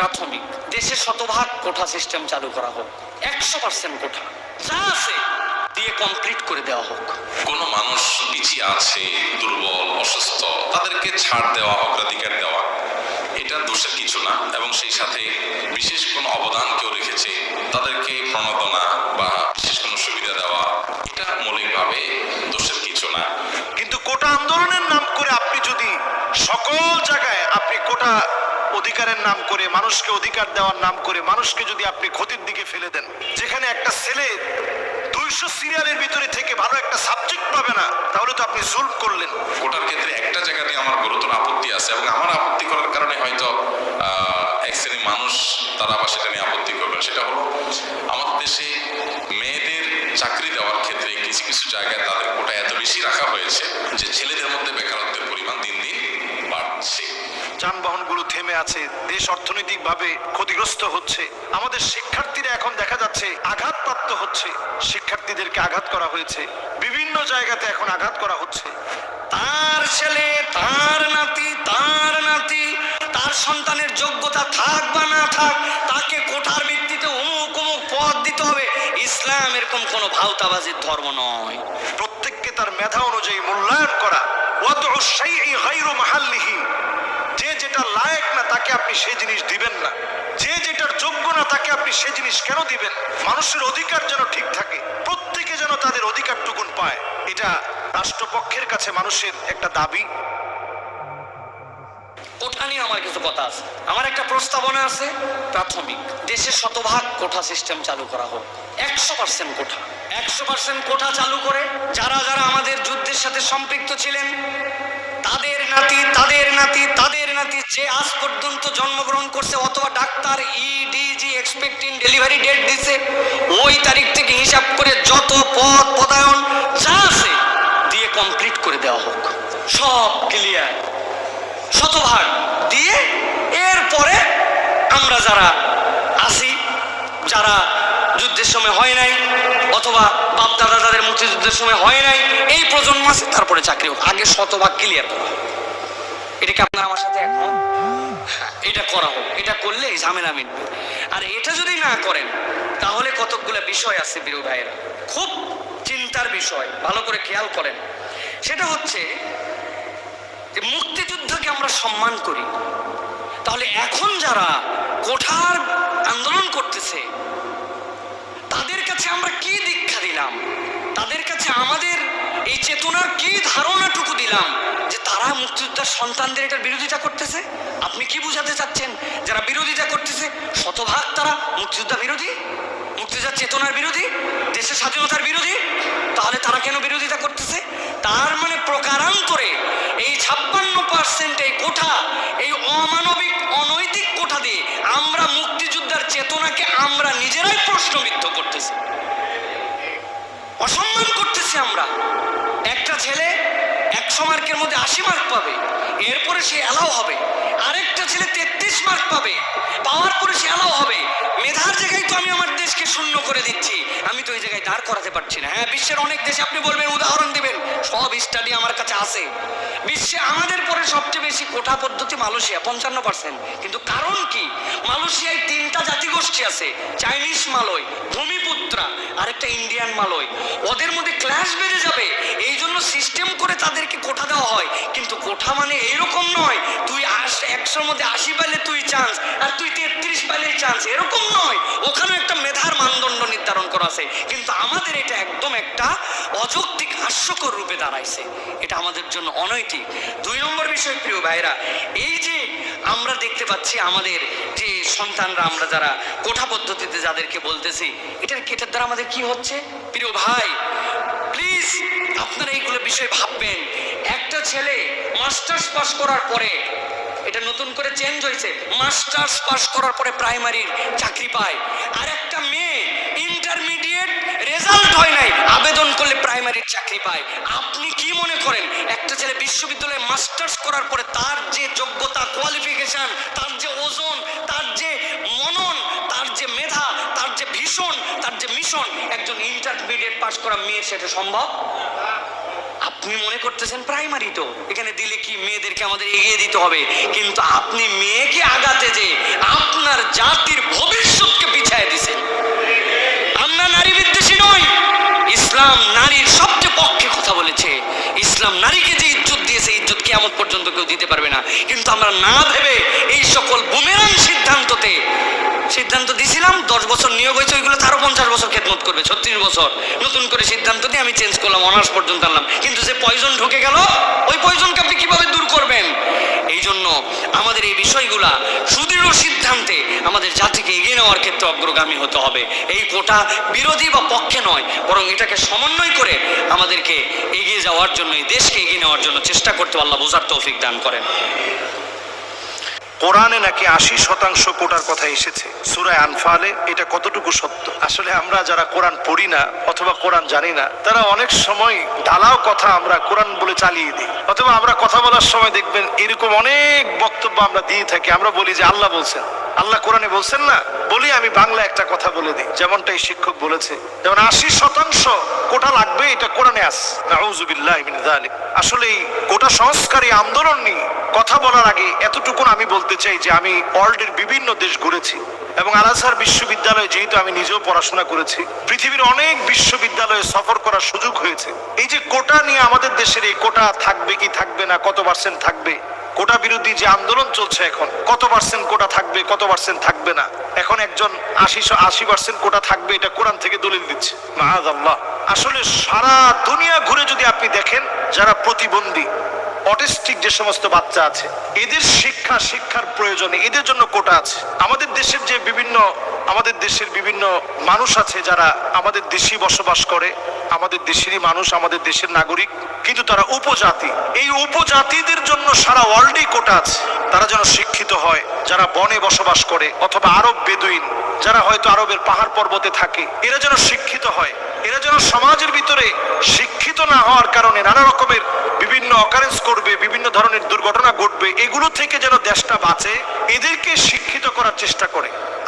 প্রাথমিক দেশে শতভাগ কোঠা সিস্টেম চালু করা হোক একশো পার্সেন্ট কোঠা যা আছে দিয়ে কমপ্লিট করে দেওয়া হোক। কোনো মানুষ পিছিয়ে আছে দুর্বল অসুস্থ তাদেরকে ছাড় দেওয়া অগ্রাধিকার দেওয়া এটা দোষের কিছু না এবং সেই সাথে বিশেষ কোনো অবদান কেউ রেখেছে তাদেরকে প্রণোদনা বা বিশেষ কোনো সুবিধা দেওয়া এটা মৌলিকভাবে দোষের কিছু না। কিন্তু কোটা আন্দোলনের নাম করে আপনি যদি সকল জায়গায় অধিকারের নাম করে, মানুষকে অধিকার দেওয়ার নাম করে, মানুষকে যদি আপনি ক্ষতির দিকে ফেলে দেন, যেখানে একটা ছেলে দুইশো সিরিয়ালের ভিতরে থেকে ভালো একটা সাবজেক্ট পাবে না, তাহলে তো আপনি জুলম করলেন। কোটার ক্ষেত্রে একটা জায়গাতে আমার গুরুতর আপত্তি আছে এবং আমার আপত্তি করার কারণে হয়তো এক শ্রেণির মানুষ তারা আবার সেটা নিয়ে আপত্তি করবেন। সেটা হলো, আমাদের দেশে মেয়েদের চাকরি দেওয়ার ক্ষেত্রে কিছু কিছু জায়গায় তাদের কোটা এত বেশি রাখা হয়েছে যে ছেলেদের মধ্যে বেকারত্বের পরিমাণ দিন দিন বাড়ছে থেমে আছে। দেশ অর্থনৈতিকভাবে ক্ষতিগ্রস্ত হচ্ছে। আমাদের শিক্ষার্থীরা এখন দেখা যাচ্ছে আঘাতপ্রাপ্ত হচ্ছে। শিক্ষার্থীদেরকে আঘাত করা হয়েছে। বিভিন্ন জায়গাতে এখন আঘাত করা হচ্ছে। তার ছেলে, তার নাতি তার নাতি, তার সন্তানের যোগ্যতা থাক বা না থাক, তাকে কোঠার ভিত্তিতে অমুক অমুক পদ দিতে হবে। ইসলাম এরকম কোনো ভাওতাবাজির ধর্ম নয়। প্রত্যেককে তার মেধা অনুযায়ী মূল্যায়ন করা। যেটা লায়ক না, তাকে আপনি সেই জিনিস দিবেন না। যে যেটার যোগ্য না, তাকে আপনি সেই জিনিস কেন দিবেন? মানুষের অধিকার যেন ঠিক থাকে, প্রত্যেকে যেন তাদের অধিকারটুকুন পায়। এটা রাষ্ট্রপক্ষের কাছে মানুষের একটা দাবি। কোঠা নিয়ে আমার কিছু কথা আছে। আমার একটা প্রস্তাবনা আছে, প্রাথমিক। দেশে শতভাগ কোঠা সিস্টেম চালু করা হোক। একশো পার্সেন্ট কোঠা। একশো পার্সেন্ট কোঠা চালু করে যারা যারা আমাদের যুদ্ধের সাথে সম্পৃক্ত ছিলেন, তাদের নাতি তাদের নাতি, তাদের নাতি যে আজ পর্যন্ত জন্মগ্রহণ করছে অথবা ডাক্তার ইডিজি এক্সপেক্টিং ডেলিভারি ডেট দিছে, ওই তারিখ থেকে হিসাব করে যত পদ পদায়ন যা আছে দিয়ে কমপ্লিট করে দেওয়া হোক। সব ক্লিয়ার শতভাগ দিয়ে এরপরে আমরা যারা আসি যারা যুদ্ধের সময় হয় নাই, অথবা বাপ দাদা তাদের মুক্তিযুদ্ধের সময় হয় নাই, এই প্রজন্ম আছে, তারপরে চাকরি হোক। আগে শতভাগ ক্লিয়ার করা। এটা কি আপনারা আমার সাথে হ্যাঁ, এটা করা হোক এটা করলে ঝামেলা মিটবে। আর এটা যদি না করেন তাহলে কতকগুলো বিষয় আছে বিরু ভাইয়েরা। খুব চিন্তার বিষয় ভালো করে খেয়াল করেন। সেটা হচ্ছে যে মুক্তিযুদ্ধকে আমরা সম্মান করি। তাহলে এখন যারা কোঠার আন্দোলন করতেছে তাদের কাছে আমরা কি দীক্ষা দিলাম? তাদের কাছে আমাদের এই চেতনার কি ধারণাটুকু দিলাম? যে তারা মুক্তিযোদ্ধার সন্তানদের এটার বিরোধিতা করতেছে? আপনি কি বুঝাতে চাচ্ছেন? যারা বিরোধিতা করতেছে, শতভাগ তারা মুক্তিযোদ্ধা বিরোধী মুক্তিযোদ্ধার চেতনার বিরোধী দেশের স্বাধীনতার বিরোধী। তাহলে তারা কেন বিরোধিতা করতেছে? তার মানে প্রকারান্তরে এই ছাপ্পান্ন পার্সেন্ট এই কোঠা, এই অমানবিক, অনৈতিক কোঠা দিয়ে আমরা মুক্তিযোদ্ধার চেতনাকে আমরা নিজেরাই প্রশ্নবিদ্ধ করতেছি। অসম্মান করতেছি আমরা। একটা ছেলে একশো মার্কের মধ্যে আশি মার্ক পাবে। এরপরে সে অ্যালাও হবে। আরেকটা ছেলে তেত্রিশ মার্ক পাবে। পাওয়ার পরে সে অ্যালাও হবে। মেধার জায়গায় তো আমি আমার দেশকে শূন্য করে দিচ্ছি। আমি তো এই জায়গায় দাঁড় করাতে পারছি না। হ্যাঁ বিশ্বের অনেক দেশে আপনি বলবেন, উদাহরণ দিবেন। সব স্টাডি আমার কাছে আছে। বিশ্বে আমাদের পরে সবচেয়ে বেশি কোঠা পদ্ধতি মালয়েশিয়া, পঞ্চান্ন পার্সেন্ট কিন্তু কারণ কি? মালয়েশিয়ায় তিনটা জাতিগোষ্ঠী আছে। চাইনিজ মালয়, ভূমিপুত্রা, আরেকটা ইন্ডিয়ান মালয়। ওদের মধ্যে ক্লাস বেড়ে সিস্টেম করে তাদেরকে কোঠা দেওয়া হয়। কিন্তু কোঠা মানে এইরকম নয়, তুই একশোর মধ্যে আশি পাইলে তুই চান্স আর তুই তেত্রিশ পাইলে চান্স এরকম নয়। ওখানে একটা মেধার মানদণ্ড নির্ধারণ করা আছে। কিন্তু আমাদের এটা একদম একটা অযৌক্তিক হাস্যকর রূপে দাঁড়াইছে। এটা আমাদের জন্য অনৈতিক। দুই নম্বর বিষয়, প্রিয় ভাইরা এই যে আমরা দেখতে পাচ্ছি আমাদের যে সন্তানরা, আমরা যারা কোঠা পদ্ধতিতে যাদেরকে বলতেছি, এটার এটার দ্বারা আমাদের কি হচ্ছে? প্রিয় ভাই প্লিজ আপনারা এইগুলো বিষয়ে ভাববেন। একটা ছেলে মাস্টার্স পাস করার পরে, এটা নতুন করে চেঞ্জ হয়েছে, মাস্টার্স পাস করার পরে প্রাইমারির চাকরি পায়। আর একটা মেয়ে ইন্টারমিডিয়েট রেজাল্ট হয় নাই, আবেদন করলে প্রাইমারির চাকরি পায়। আপনি কি মনে করেন, একটা ছেলে বিশ্ববিদ্যালয়ে মাস্টার্স করার পরে তার যে যোগ্যতা কোয়ালিফিকেশন তার যে ওজন, তার যে মনন, তার যে মেধা মিশন একজন ইন্টারমিডিয়েট পাস করা মেয়ের সেটা সম্ভব? আপনি মনে করতেছেন প্রাইমারি তো। এখানে দিলে কি মেয়েদেরকে আমাদের এগিয়ে দিতে হবে? কিন্তু আপনি মেয়েকে আগাতে যে আপনার জাতির ভবিষ্যৎকে পিছায় দিছেন। আমরা নারী বিদ্বেষী নই। ইসলাম নারীর সবচেয়ে পক্ষে কথা বলেছে। ইসলাম নারীকে যে ইজ্জত দিয়েছে, ইজ্জত কেমন পর্যন্ত কেউ দিতে পারবে না। কিন্তু আমরা না ভেবে এই সকল বুমেরাং সিদ্ধান্ততে সিদ্ধান্ত দিছিলাম দশ বছর নিয়োগ হয়েছে, ওইগুলো তারও পঞ্চাশ বছর খেদমত করবে, ছত্রিশ বছর। নতুন করে সিদ্ধান্ত দিয়ে আমি চেঞ্জ করলাম অনার্স পর্যন্ত আনলাম। কিন্তু যে পয়জন ঢুকে গেল, ওই পয়জনকে আপনি কীভাবে দূর করবেন? এই জন্য আমাদের এই বিষয়গুলা সুদৃঢ় সিদ্ধান্তে আমাদের জাতিকে এগিয়ে নেওয়ার ক্ষেত্রে অগ্রগামী হতে হবে। এই কোটা বিরোধী বা পক্ষে নয়, বরং এটাকে সমন্বয় করে আমাদেরকে এগিয়ে যাওয়ার জন্য, এই দেশকে এগিয়ে নেওয়ার জন্য চেষ্টা করতে আল্লাহ বোঝার তৌফিক দান করেন। কোরআনে নাকি আশি শতাংশ কোটার কথা এসেছে? সুরায় আনফালে এটা কতটুকু সত্য? আসলে আমরা যারা কোরআন পড়ি না, অথবা কোরআন জানি না, তারা অনেক সময় ঢালাও কথা আমরা কোরআন বলে চালিয়ে দিই। অথবা আমরা কথা বলার সময় দেখবেন এরকম অনেক বক্তব্য আমরা দিয়ে থাকি। আমরা বলি যে, আল্লাহ বলছেন। আল্লাহ কোরআনে বলছেন না? বলি আমি বাংলা একটা কথা বলে দিই। যেমনটা এই শিক্ষক বলেছে, যেমন আশি শতাংশ কোটা লাগবে এটা কোরআনে আস আসলে এই কোটা সংস্কারী আন্দোলন নিয়ে কথা বলার আগে এতটুকু আমি বলতে চাই যে আমি ওয়ার্ল্ডের বিভিন্ন দেশ ঘুরেছি এবং আল আজহার বিশ্ববিদ্যালয়ে যেহেতু আমি নিজেও পড়াশোনা করেছি, পৃথিবীর অনেক বিশ্ববিদ্যালয়ে সফর করার সুযোগ হয়েছে। এই যে কোটা নিয়ে আমাদের দেশের এই কোটা থাকবে কি থাকবে না, কত পার্সেন্ট থাকবে? কোটা বিরোধী যে আন্দোলন চলছে এখন, কত পার্সেন্ট কোটা থাকবে, কত পার্সেন্ট থাকবে না? এখন একজন আশি আশি পার্সেন্ট কোটা থাকবে, এটা কোরআন থেকে দলিল দিচ্ছে। আসলে সারা দুনিয়া ঘুরে যদি আপনি দেখেন, যারা প্রতিবন্ধী অটিস্টিক যে সমস্ত বাচ্চা আছে, এদের শিক্ষা, শিক্ষার প্রয়োজনে, এদের জন্য কোটা আছে। আমাদের দেশের যে বিভিন্ন আমাদের দেশের বিভিন্ন মানুষ আছে যারা আমাদের দেশে বসবাস করে, আমাদের দেশেরই মানুষ, আমাদের দেশের নাগরিক, কিন্তু তারা উপজাতি। এই উপজাতিদের জন্য সারা ওয়ার্ল্ডেই কোটা আছে। তারা যেন শিক্ষিত হয়, যারা বনে বসবাস করে, অথবা আরব বেদুইন, যারা হয়তো আরবের পাহাড় পর্বতে থাকে, এরা যেন শিক্ষিত হয়। এরা যেন সমাজের ভিতরে শিক্ষিত না হওয়ার কারণে নানা রকমের বিভিন্ন অকারেন্স করবে, বিভিন্ন ধরনের দুর্ঘটনা ঘটবে, এগুলো থেকে যেন দেশটা বাঁচে, এদেরকে শিক্ষিত করার চেষ্টা করে।